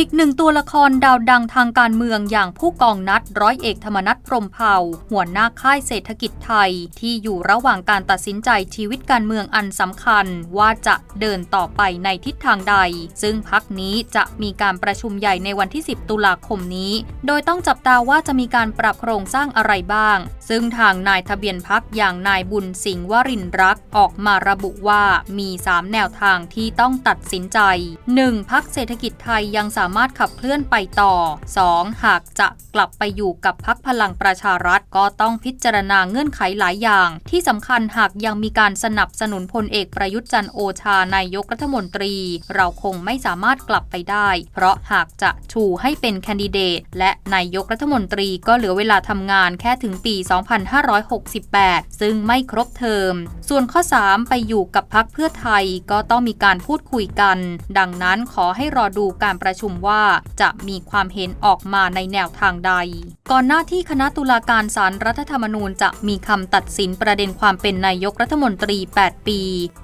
อีกหนึ่งตัวละครดาวดังทางการเมืองอย่างผู้กองนัดร้อยเอกธรรมนัฐพรมเผ่าหัวหน้าค่ายเศรษฐกิจไทย ที่อยู่ระหว่างการตัดสินใจชีวิตการเมืองอันสำคัญ ว่าจะเดินต่อไปในทิศทางใด ซึ่งพักนี้จะมีการประชุมใหญ่ในวันที่ 10 ตุลาคมนี้ โดยต้องจับตาว่าจะมีการปรับโครงสร้างอะไรบ้าง ซึ่งทางนายทะเบียนพักอย่างนายบุญสิงห์วรินรักออกมาระบุว่ามี 3 แนวทางที่ต้องตัดสินใจ 1. พักเศรษฐกิจไทยยังสาามารถขับเคลื่อนไปต่อ 2. หากจะกลับไปอยู่กับพักพลังประชารัฐ ก็ต้องพิจารณาเงื่อนไขหลายอย่าง ที่สำคัญหากยังมีการสนับสนุนพลเอกประยุทธ์จันโอชานายกรัฐมนตรี เราคงไม่สามารถกลับไปได้ เพราะหากจะชูให้เป็นแคนดิเดต และนายกรัฐมนตรีก็เหลือเวลาทำงานแค่ถึงปี 2568 ซึ่งไม่ครบเทอม ส่วนข้อ 3 ไปอยู่กับพักเพื่อไทยก็ต้องมีการพูดคุยกัน ดังนั้นขอให้รอดูการประชุมว่าจะมีความเห็นออกมาในแนวทางใด ก่อนหน้าที่คณะตุลาการศาลรรัฐธรรมนูญจะมีคำตัดสินประเด็นความเป็นนายกรัฐมนตรี 8 ปี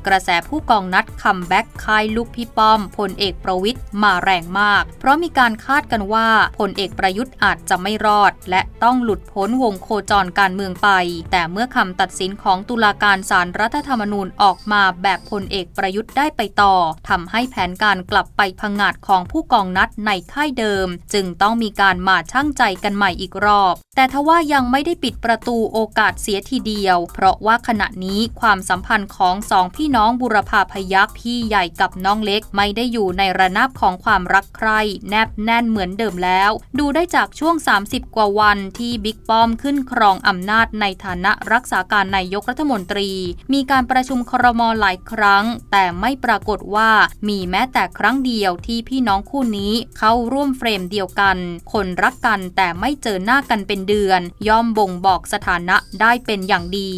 กระแสผู้กองนัดคัมแบ็กคายลูกพี่ป้อมพลเอกประวิทย์มาแรงมาก เพราะมีการคาดกันว่าพลเอกประยุทธ์อาจจะไม่รอด และต้องหลุดพ้นวงโคจรการเมืองไป แต่เมื่อคำตัดสินของตุลาการศาลรรัฐธรรมนูญออกมาแบบพลเอกประยุทธ์ได้ไปต่อทำให้แผนการกลับไปพังงาดของผู้กองนัดในค่ายเดิม จึงต้องมีการมาช่างใจกันใหม่อีกรอบ แต่ทว่ายังไม่ได้ปิดประตูโอกาสเสียทีเดียว เพราะว่าขณะนี้ความสัมพันธ์ของสองพี่น้องบุรพาพยักพี่ใหญ่กับน้องเล็กไม่ได้อยู่ในระนาบของความรักใคร่แนบแน่นเหมือนเดิมแล้ว ดูได้จากช่วง 30 กว่าวันที่บิ๊กป้อมขึ้นครองอำนาจในฐานะรักษาการนายกรัฐมนตรี มีการประชุมครมหลายครั้ง แต่ไม่ปรากฏว่ามีแม้แต่ครั้งเดียวที่พี่น้องคู่นี้เข้าร่วมเฟรมเดียวกัน คนรักกันแต่ไม่เจอหน้ากันเป็นเดือน ย่อมบ่งบอกสถานะได้เป็นอย่างดี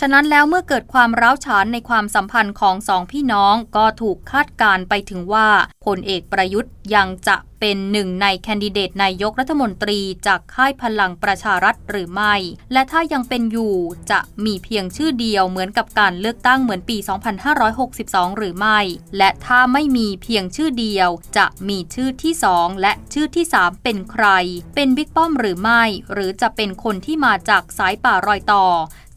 ฉะนั้นแล้วเมื่อเกิดความร้าวฉานในความสัมพันธ์ของสองพี่น้องก็ถูกคาดการไปถึงว่าพลเอกประยุทธ์ยังจะเป็นหนึ่งในแคนดิเดตนายกรัฐมนตรีจากค่ายพลังประชารัฐหรือไม่ และถ้ายังเป็นอยู่จะมีเพียงชื่อเดียวเหมือนกับการเลือกตั้งเหมือนปี 2562 หรือไม่ และถ้าไม่มีเพียงชื่อเดียว จะมีชื่อที่ 2 และชื่อที่ 3 เป็นใคร เป็นบิ๊กป้อมหรือไม่ หรือจะเป็นคนที่มาจากสายป่ารอยต่อ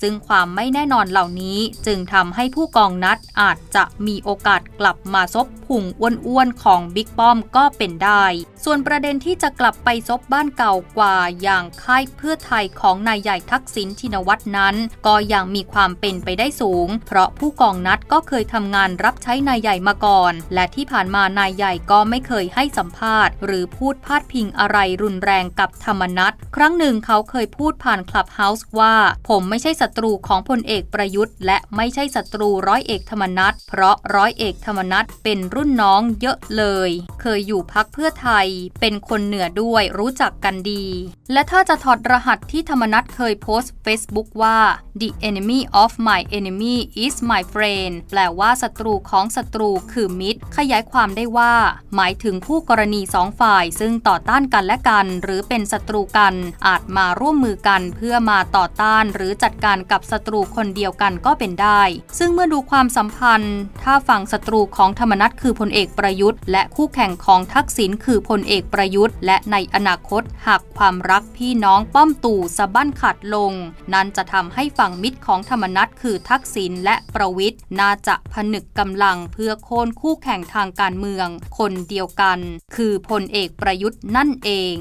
ซึ่งความไม่แน่นอนเหล่านี้จึงทำให้ผู้กองนัดอาจจะมีโอกาสกลับมาซบพุงอ้วนๆของบิ๊กป้อมก็เป็นได้ ส่วนประเด็นที่จะกลับไปซบบ้านเก่ากว่าอย่างค่ายเพื่อไทยของนายใหญ่ทักษิณชินวัตรนั้น ก็ยังมีความเป็นไปได้สูง เพราะผู้กองนัดก็เคยทำงานรับใช้นายใหญ่มาก่อน และที่ผ่านมานายใหญ่ก็ไม่เคยให้สัมภาษณ์ หรือพูดพาดพิงอะไรรุนแรงกับธรรมนัตครั้งหนึ่งเขาเคยพูดผ่านคลับเฮาส์ว่า ผมไม่ใช่ศัศัตรูของพลเอกประยุทธ์ และไม่ใช่ศัตรูร้อยเอกธรรมนัฐเพราะร้อยเอกธรรมนัฐเป็นรุ่นน้องเยอะเลย เคยอยู่พักเพื่อไทย เป็นคนเหนือด้วยรู้จักกันดี และถ้าจะถอดรหัสที่ธรรมนัฐเคยโพสต์ Facebook ว่า the enemy of my enemy is my friend แปลว่าศัตรูของศัตรูคือมิตร ขยายความได้ว่า หมายถึงคู่กรณีสองฝ่าย ซึ่งต่อต้านกันและกัน หรือเป็นศัตรูกัน อาจมาร่วมมือกันเพื่อมาต่อต้าน หรือจัดการกับศัตรูคนเดียวกันก็เป็นได้ ซึ่งเมื่อดูความสัมพันธ์ ถ้าฝั่งศัตรูของธรรมนัตคือพลเอกประยุทธ์ และคู่แข่งของทักษิณคือพลเอกประยุทธ์ และในอนาคตหากความรักพี่น้องป้อมตู่สะบั้นขาดลง นั้นจะทำให้ฝ่าฝั่งมิตรของธรรมนัตคือทักษิณและประวิทย์น่าจะผนึกกำลังเพื่อโค่นคู่แข่งทางการเมือง คนเดียวกัน คือพลเอกประยุทธ์นั่นเอง